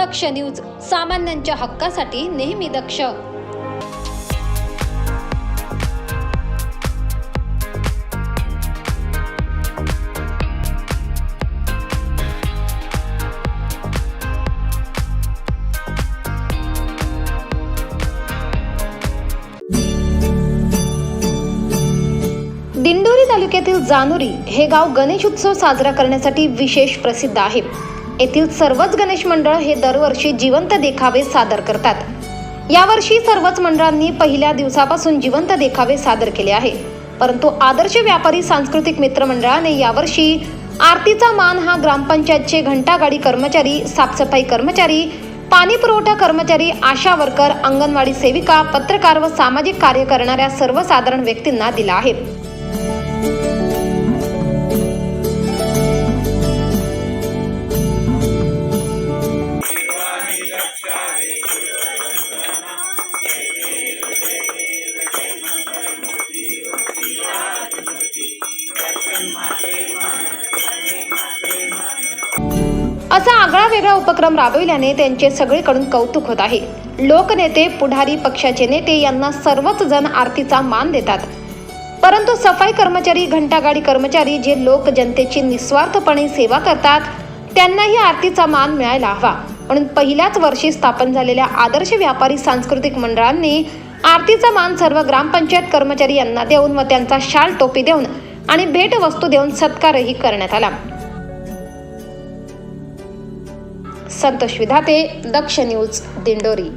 दक्ष news सामान्यांच्या हक्कासाठी नेहमी दक्ष. दिंडोरी तालुक्यातील जानोरी हे गाव गणेश उत्सव साजरा करण्यासाठी विशेष प्रसिद्ध आहे. येथील सर्वच गणेश मंडळ हे दरवर्षी जिवंत देखावे सादर करतात. यावर्षी सर्वच मंडळांनी पहिल्या दिवसापासून जिवंत देखावे सादर केले आहे. परंतु आदर्श व्यापारी सांस्कृतिक मित्र मंडळाने यावर्षी आरतीचा मान हा ग्रामपंचायतचे घंटागाडी कर्मचारी साफसफाई कर्मचारी पाणी पुरवठा कर्मचारी आशा वर्कर अंगणवाडी सेविका पत्रकार व सामाजिक कार्य करणाऱ्या सर्वसाधारण व्यक्तींना दिला आहे. असा आगळा वेगळा उपक्रम राबविल्याने त्यांचे सगळीकडून कौतुक होत आहे. लोकनेते पुढारी पक्षाचे नेते यांना सर्वच जण आरतीचा मान देतात. परंतु सफाई कर्मचारी घंटागाडी कर्मचारी जे लोक जनतेची निस्वार्थपणे सेवा करतात त्यांनाही आरतीचा मान मिळायला हवा. म्हणून पहिल्याच वर्षी स्थापन झालेल्या आदर्श व्यापारी सांस्कृतिक मंडळांनी आरतीचा मान सर्व ग्रामपंचायत कर्मचारी यांना देऊन व त्यांचा शाल टोपी देऊन आणि भेटवस्तू देऊन सत्कारही करण्यात आला. संतोष विधाते दक्ष न्यूज दिंडोरी.